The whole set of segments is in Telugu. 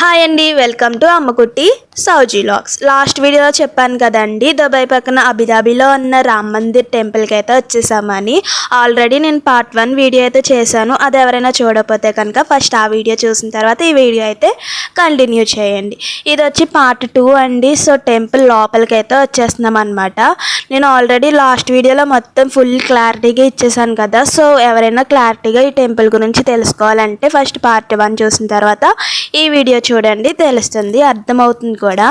హాయ్ అండి వెల్కమ్ టు అమ్మకుట్టి సౌజీ లాక్స్. లాస్ట్ వీడియోలో చెప్పాను కదండి దుబాయ్ పక్కన అబుదాబిలో ఉన్న రామ్ మందిర్ టెంపుల్కి అయితే వచ్చేసామని. ఆల్రెడీ నేను పార్ట్ వన్ వీడియో అయితే చేశాను. అది ఎవరైనా చూడకపోతే కనుక ఫస్ట్ ఆ వీడియో చూసిన తర్వాత ఈ వీడియో అయితే కంటిన్యూ చేయండి. ఇది వచ్చి పార్ట్ టూ అండి సో టెంపుల్ లోపలికి అయితే వచ్చేస్తున్నాం అనమాట నేను ఆల్రెడీ లాస్ట్ వీడియోలో మొత్తం ఫుల్ క్లారిటీగా ఇచ్చేసాను కదా సో ఎవరైనా క్లారిటీగా ఈ టెంపుల్ గురించి తెలుసుకోవాలంటే ఫస్ట్ పార్ట్ వన్ చూసిన తర్వాత ఈ వీడియో చూడండి తెలుస్తుంది అర్థమవుతుంది కూడా.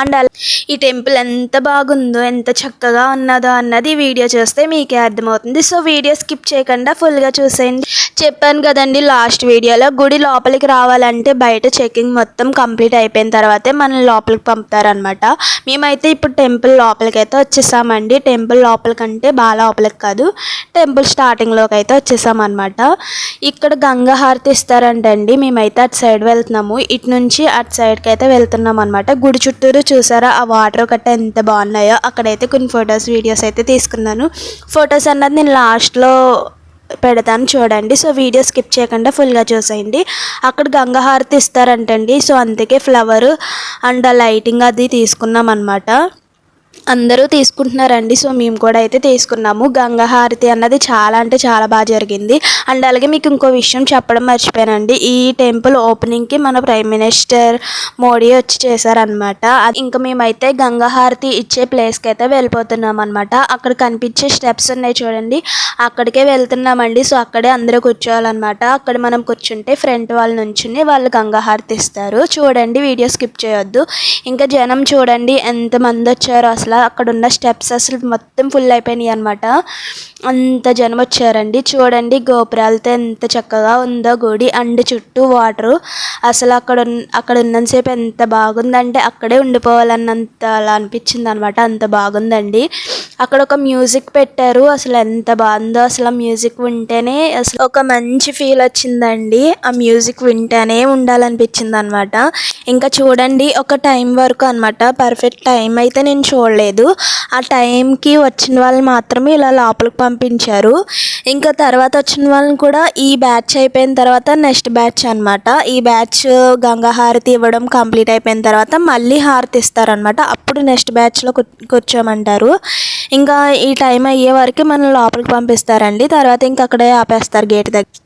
అండ్ అలా ఈ టెంపుల్ ఎంత బాగుందో ఎంత చక్కగా ఉన్నదో అన్నది వీడియో చూస్తే మీకే అర్థమవుతుంది. సో వీడియో స్కిప్ చేయకుండా ఫుల్గా చూసేయండి. చెప్పాను కదండి లాస్ట్ వీడియోలో గుడి లోపలికి రావాలంటే బయట చెకింగ్ మొత్తం కంప్లీట్ అయిపోయిన తర్వాతే మనల్ని లోపలికి పంపుతారనమాట మేమైతే ఇప్పుడు టెంపుల్ లోపలికి అయితే వచ్చేసామండి. టెంపుల్ లోపలికంటే బాగా లోపలికి కాదు టెంపుల్ స్టార్టింగ్లోకి అయితే వచ్చేసామన్నమాట. ఇక్కడ గంగా హారతి ఇస్తారంటండి మేమైతే అటు సైడ్ వెళ్తున్నాము. ఇటు నుంచి అటు సైడ్కి అయితే వెళ్తున్నాం అనమాట గుడి చుట్టూరు చూసారా? ఆ వాటర్ గట్ట ఎంత బాగున్నాయో. అక్కడైతే కొన్ని ఫొటోస్ వీడియోస్ అయితే తీసుకున్నాను. ఫొటోస్ అన్నది నేను లాస్ట్లో పెడతాను చూడండి. సో వీడియో స్కిప్ చేయకుండా ఫుల్గా చూసేయండి. అక్కడ గంగహారతి ఇస్తారంటండి. సో అందుకే ఫ్లవర్ అండ్ లైటింగ్ అది తీసుకున్నాం అనమాట అందరూ తీసుకుంటున్నారండి. సో మేము కూడా అయితే తీసుకున్నాము. గంగాహారతి అన్నది చాలా అంటే చాలా బాగా జరిగింది. అండ్ అలాగే మీకు ఇంకో విషయం చెప్పడం మర్చిపోయానండి. ఈ టెంపుల్ ఓపెనింగ్కి మన ప్రైమ్ మినిస్టర్ మోడీ వచ్చి చేశారనమాట ఇంకా మేమైతే గంగాహారతి ఇచ్చే ప్లేస్కి అయితే వెళ్ళిపోతున్నాం అనమాట అక్కడ కనిపించే స్టెప్స్ ఉన్నాయి చూడండి. అక్కడికే వెళ్తున్నామండి. సో అక్కడే అందరూ కూర్చోవాలన్నమాట. అక్కడ మనం కూర్చుంటే ఫ్రంట్ వాళ్ళ నుంచి వాళ్ళు గంగాహారతి ఇస్తారు. చూడండి వీడియో స్కిప్ చేయొద్దు. ఇంకా జనం చూడండి ఎంతమంది వచ్చారో అసలు అక్కడ ఉన్న స్టెప్స్ అసలు మొత్తం ఫుల్ అయిపోయినాయి అనమాట అంత జనం వచ్చారండి. చూడండి గోపురాలతో ఎంత చక్కగా ఉందో గుడి అండ్ చుట్టూ వాటరు అసలు అక్కడ అక్కడ ఉన్నంతసేపు ఎంత బాగుందంటే అక్కడే ఉండిపోవాలన్నంత అలా అనిపించింది అనమాట అంత బాగుందండి. అక్కడ ఒక మ్యూజిక్ పెట్టారు. అసలు ఎంత బాగుందో అసలు ఆ మ్యూజిక్ వింటేనే అసలు ఒక మంచి ఫీల్ వచ్చిందండి. ఆ మ్యూజిక్ వింటేనే ఉండాలనిపించింది అనమాట ఇంకా చూడండి ఒక టైం వరకు అనమాట. పర్ఫెక్ట్ టైం అయితే నేను చూడలేదు. ఆ టైంకి వచ్చిన వాళ్ళు మాత్రమే ఇలా లోపలికి పంపించారు. ఇంకా తర్వాత వచ్చిన వాళ్ళని కూడా ఈ బ్యాచ్ అయిపోయిన తర్వాత నెక్స్ట్ బ్యాచ్ అనమాట. ఈ బ్యాచ్ గంగా హారతి ఇవ్వడం కంప్లీట్ అయిపోయిన తర్వాత మళ్ళీ హారతి ఇస్తారనమాట. అప్పుడు నెక్స్ట్ బ్యాచ్లో కూర్చోమంటారు. ఇంకా ఈ టైం అయ్యే వరకు మనం లోపలికి పంపిస్తారండి. తర్వాత ఇంకా అక్కడే ఆపేస్తారు గేట్ దగ్గర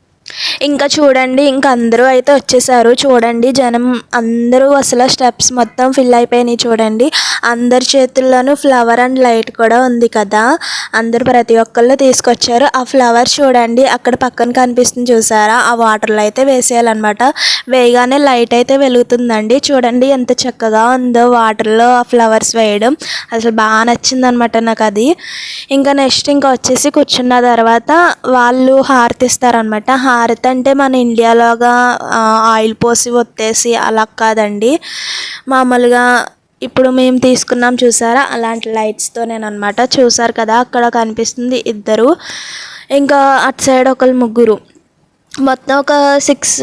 ఇంకా చూడండి ఇంకా అందరూ అయితే వచ్చేసారు. చూడండి జనం అందరూ అసలు స్టెప్స్ మొత్తం ఫిల్ అయిపోయినాయి చూడండి. అందరి చేతుల్లోనూ ఫ్లవర్ అండ్ లైట్ కూడా ఉంది కదా. అందరూ ప్రతి ఒక్కళ్ళు తీసుకొచ్చారు. ఆ ఫ్లవర్ చూడండి అక్కడ పక్కన కనిపిస్తుంది చూసారా? ఆ వాటర్లో అయితే వేసేయాలన్నమాట. వేయగానే లైట్ అయితే వెలుగుతుందండి. చూడండి ఎంత చక్కగా ఉందో వాటర్లో ఆ ఫ్లవర్స్ వేయడం. అసలు బాగా నచ్చింది అనమాట నాకు అది ఇంకా నెక్స్ట్ ఇంకా వచ్చేసి కూర్చున్న తర్వాత వాళ్ళు హారతిస్తారనమాట హార భారత్ అంటే మన ఇండియాలోగా ఆయిల్ పోసి ఒత్తేసి అలా కాదండి. మామూలుగా ఇప్పుడు మేము తీసుకున్నాం చూసారా? అలాంటి లైట్స్తో నేను అనమాట చూసారు కదా అక్కడ కనిపిస్తుంది ఇద్దరు. ఇంకా అటు సైడ్ ఒకళ్ళు ముగ్గురు. మొత్తం ఒక six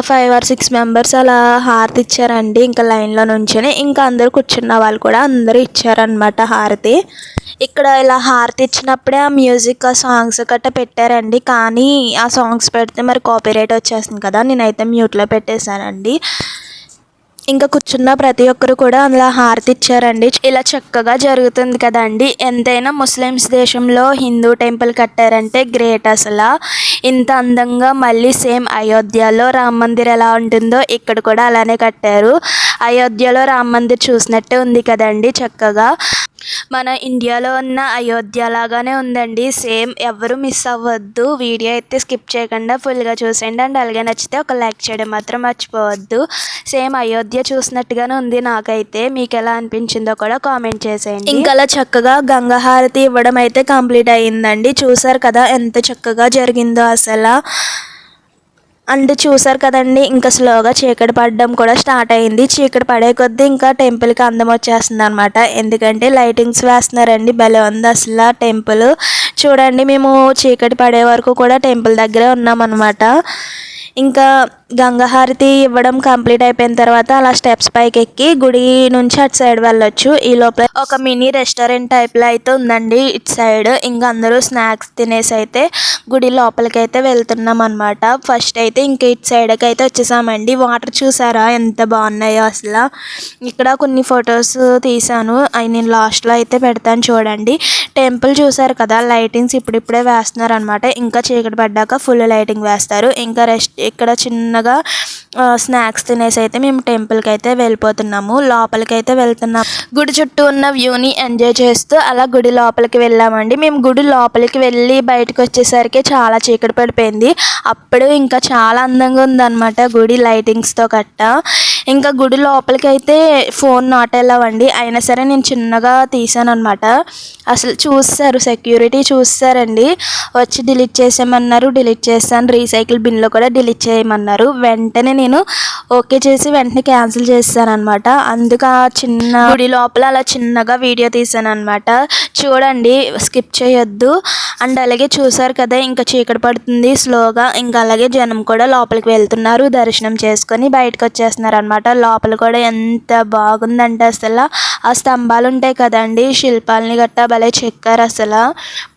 five or six members అలా హారతి ఇచ్చారండి. ఇంకా లైన్లో నుంచొని ఇంకా అందరు కూర్చున్న వాళ్ళు కూడా అందరూ ఇచ్చారనమాట హారతి. ఇక్కడ ఇలా హారతి ఇచ్చినప్పుడే ఆ మ్యూజిక్ ఆ సాంగ్స్ గట్ట పెట్టారండి. కానీ ఆ సాంగ్స్ పెడితే మరి కాపీరైట్ వచ్చేస్తుంది కదా. నేనైతే మ్యూట్లో పెట్టేశానండి. ఇంకా కూర్చున్న ప్రతి ఒక్కరు కూడా అలా హారతి ఇచ్చారండి ఇలా చక్కగా జరుగుతుంది కదండి. ఎంతైనా ముస్లిమ్స్ దేశంలో హిందూ టెంపుల్ కట్టారంటే గ్రేట్ అసలు. ఇంత అందంగా మళ్ళీ సేమ్ అయోధ్యలో రామ మందిర్ ఎలా ఉంటుందో ఇక్కడ కూడా అలానే కట్టారు. అయోధ్యలో రామ మందిర్ చూసినట్టే ఉంది కదండి చక్కగా. మన ఇండియాలో ఉన్న అయోధ్య లాగానే ఉందండి. సేమ్ ఎవరు మిస్ అవ్వద్దు. వీడియో అయితే స్కిప్ చేయకుండా ఫుల్గా చూసేయండి. అండ్ అలాగే నచ్చితే ఒక లైక్ చేయడం మాత్రం మర్చిపోవద్దు. సేమ్ అయోధ్య చూసినట్టుగానే ఉంది నాకైతే. మీకు ఎలా అనిపించిందో కూడా కామెంట్ చేసేయండి. ఇంకా అలా చక్కగా గంగాహారతి ఇవ్వడం అయితే కంప్లీట్ అయ్యిందండి. చూసారు కదా ఎంత చక్కగా జరిగిందో అసలు. అండ్ చూసారు కదండి ఇంకా స్లోగా చీకటి పడడం కూడా స్టార్ట్ అయింది. చీకటి పడే కొద్దీ ఇంకా టెంపుల్కి అందం వచ్చేస్తుంది అనమాట ఎందుకంటే లైటింగ్స్ వేస్తున్నారండి భలే ఉంది అసలు టెంపుల్ చూడండి మేము చీకటి పడే వరకు కూడా టెంపుల్ దగ్గరే ఉన్నామన్నమాట. ఇంకా గంగహారతి ఇవ్వడం కంప్లీట్ అయిపోయిన తర్వాత అలా స్టెప్స్ పైకి ఎక్కి గుడి నుంచి అటు సైడ్ వెళ్ళొచ్చు. ఈ లోపల ఒక మినీ రెస్టారెంట్ టైప్లో అయితే ఉందండి ఇటు సైడ్. ఇంకా అందరూ స్నాక్స్ తినేసి అయితే గుడి లోపలికి అయితే వెళ్తున్నాం అనమాట ఫస్ట్ అయితే ఇంకా ఇటు సైడ్కి అయితే వచ్చేసామండి. వాటర్ చూసారా ఎంత బాగున్నాయో అసలు. ఇక్కడ కొన్ని ఫొటోస్ తీసాను అవి నేను లాస్ట్లో అయితే పెడతాను చూడండి. టెంపుల్ చూసారు కదా లైటింగ్స్ ఇప్పుడిప్పుడే వేస్తున్నారు అనమాట ఇంకా చీకటి పడ్డాక ఫుల్ లైటింగ్ వేస్తారు. ఇంకా రెస్ట్ ఇక్కడ చిన్నగా స్నాక్స్ తినేసి అయితే మేము టెంపుల్కి అయితే వెళ్ళిపోతున్నాము. లోపలికి అయితే వెళ్తున్నాం. గుడి చుట్టూ ఉన్న వ్యూని ఎంజాయ్ చేస్తూ అలా గుడి లోపలికి వెళ్ళామండి. మేము గుడి లోపలికి వెళ్ళి బయటకు వచ్చేసరికి చాలా చీకటి పడిపోయింది. అప్పుడు ఇంకా చాలా అందంగా ఉందన్నమాట గుడి లైటింగ్స్తో కట్ట. ఇంకా గుడి లోపలికి అయితే ఫోన్ నాట్ వెళ్ళవండి అయినా సరే నేను చిన్నగా తీసాను అనమాట అసలు చూస్తారు సెక్యూరిటీ చూస్తారండి. వచ్చి డిలీట్ చేసేయమన్నారు డిలీట్ చేస్తాను. రీసైకిల్ బిన్లో కూడా డిలీట్ చేయమన్నారు. వెంటనే నేను ఓకే చేసి వెంటనే క్యాన్సిల్ చేస్తాను అనమాట అందుకు ఆ చిన్న గుడి లోపల అలా చిన్నగా వీడియో తీసాను అనమాట చూడండి స్కిప్ చేయొద్దు. అండ్ అలాగే చూసారు కదా ఇంకా చీకటి పడుతుంది స్లోగా. ఇంకా అలాగే జనం కూడా లోపలికి వెళ్తున్నారు దర్శనం చేసుకొని బయటకు వచ్చేస్తున్నారు అనమాట లోపల కూడా ఎంత బాగుందంటే అసలు. ఆ స్తంభాలు ఉంటాయి కదండి శిల్పాలని గట్టా భలే చెక్కారు అసలు.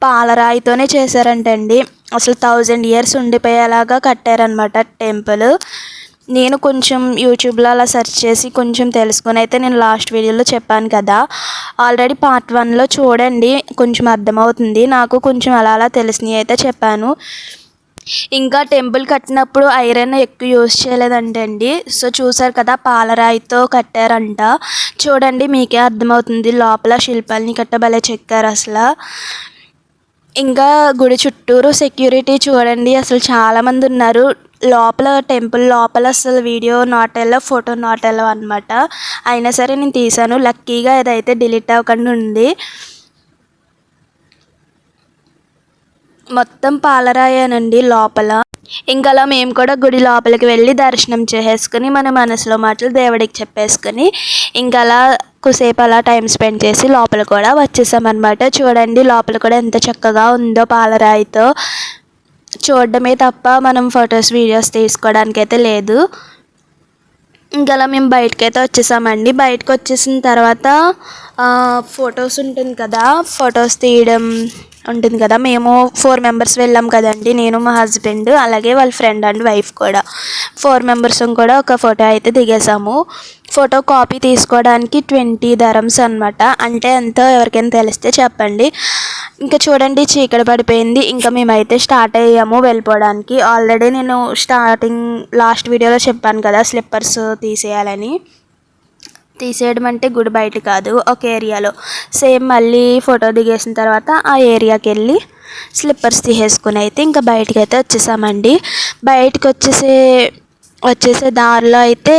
పాలరాయితోనే చేశారంటండి. అసలు థౌజండ్ ఇయర్స్ ఉండిపోయేలాగా కట్టారనమాట టెంపుల్. నేను కొంచెం యూట్యూబ్లో అలా సెర్చ్ చేసి కొంచెం తెలుసుకొని అయితే నేను లాస్ట్ వీడియోలో చెప్పాను కదా. ఆల్రెడీ పార్ట్ వన్లో చూడండి కొంచెం అర్థమవుతుంది. నాకు కొంచెం అలా అలా తెలిసినవి అయితే చెప్పాను. ఇంకా టెంపుల్ కట్టినప్పుడు ఐరన్ ఎక్కువ యూజ్ చేయలేదంటే అండి. సో చూసారు కదా పాలరాయితో కట్టారంట. చూడండి మీకే అర్థమవుతుంది లోపల శిల్పాలని కట్టబలే చెక్కారు అసలు. ఇంకా గుడి చుట్టూరు సెక్యూరిటీ చూడండి అసలు చాలామంది ఉన్నారు. లోపల టెంపుల్ లోపల అసలు video not allow photo not allow అనమాట అయినా సరే నేను తీసాను లక్కీగా ఇదైతే డిలీట్ అవ్వకుండా ఉంది. మొత్తం పాలరాయానండి లోపల. ఇంకా అలా మేము కూడా గుడి లోపలికి వెళ్ళి దర్శనం చేసేసుకుని మన మనసులో మాటలు దేవుడికి చెప్పేసుకుని ఇంకా అలా కొద్దిసేపు అలా టైం స్పెండ్ చేసి లోపల కూడా వచ్చేసామన్నమాట. చూడండి లోపల కూడా ఎంత చక్కగా ఉందో పాలరాయితో. చూడడమే తప్ప మనం ఫొటోస్ వీడియోస్ తీసుకోవడానికి అయితే లేదు. ఇంకా అలా మేము బయటకు అయితే వచ్చేసామండి. బయటకు వచ్చేసిన తర్వాత ఫొటోస్ ఉంటుంది కదా ఫొటోస్ తీయడం ఉంటుంది కదా. మేము ఫోర్ మెంబర్స్ వెళ్ళాం కదండి నేను మా హస్బెండ్ అలాగే వాళ్ళ ఫ్రెండ్ అండ్ వైఫ్ కూడా. ఫోర్ మెంబర్స్ కూడా ఒక ఫోటో అయితే దిగేసాము ఫోటో కాపీ తీసుకోవడానికి ట్వంటీ ధరమ్స్ అనమాట అంటే ఎంతో ఎవరికైనా తెలిస్తే చెప్పండి. ఇంకా చూడండి చీకటి పడిపోయింది. ఇంకా మేమైతే స్టార్ట్ అయ్యాము వెళ్ళిపోవడానికి. ఆల్రెడీ నేను స్టార్టింగ్ లాస్ట్ వీడియోలో చెప్పాను కదా స్లిప్పర్స్ తీసేయాలని. తీసేయడం అంటే గుడి బయట కాదు ఒక ఏరియాలో. సేమ్ మళ్ళీ ఫోటో దిగేసిన తర్వాత ఆ ఏరియాకి వెళ్ళి స్లిప్పర్స్ తీసేసుకుని అయితే ఇంకా బయటకు అయితే వచ్చేసామండి. బయటకు వచ్చేసే వచ్చేసే దారిలో అయితే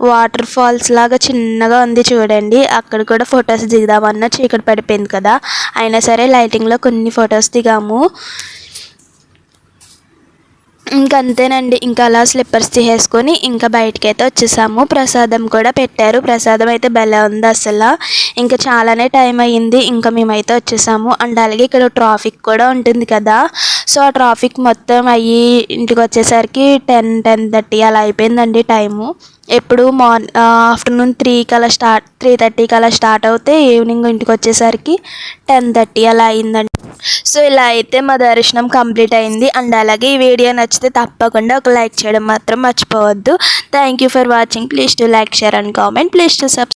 వాటర్ ఫాల్స్ లాగా చిన్నగా ఉంది చూడండి. అక్కడ కూడా ఫొటోస్ దిగుదామన్నా చీకటి పడిపోయింది కదా. అయినా సరే లైటింగ్లో కొన్ని ఫొటోస్ దిగాము. ఇంకా అంతేనండి. ఇంకా అలా స్లిప్పర్స్ తీసేసుకొని ఇంకా బయటకి అయితే వచ్చేసాము. ప్రసాదం కూడా పెట్టారు. ప్రసాదం అయితే భలే ఉంది అసలు. ఇంకా చాలానే టైం అయ్యింది. ఇంకా మేమైతే వచ్చేసాము. అండ్ అలాగే ఇక్కడ ట్రాఫిక్ కూడా ఉంటుంది కదా. సో ఆ ట్రాఫిక్ మొత్తం అయ్యి ఇంటికి వచ్చేసరికి టెన్ టెన్ థర్టీ అలా అయిపోయిందండి టైము ఎప్పుడు మార్నింగ్ ఆఫ్టర్నూన్ త్రీకి అలా స్టార్ట్ త్రీ థర్టీకి అలా స్టార్ట్ అవుతే ఈవినింగ్ ఇంటికి వచ్చేసరికి టెన్ థర్టీ అలా అయిందండి సో ఇలా అయితే మా దర్శనం కంప్లీట్ అయింది. అండ్ అలాగే ఈ వీడియో నచ్చితే తప్పకుండా ఒక లైక్ చేయడం మాత్రం మర్చిపోవద్దు. Thank you for watching please to like share and comment please to subscribe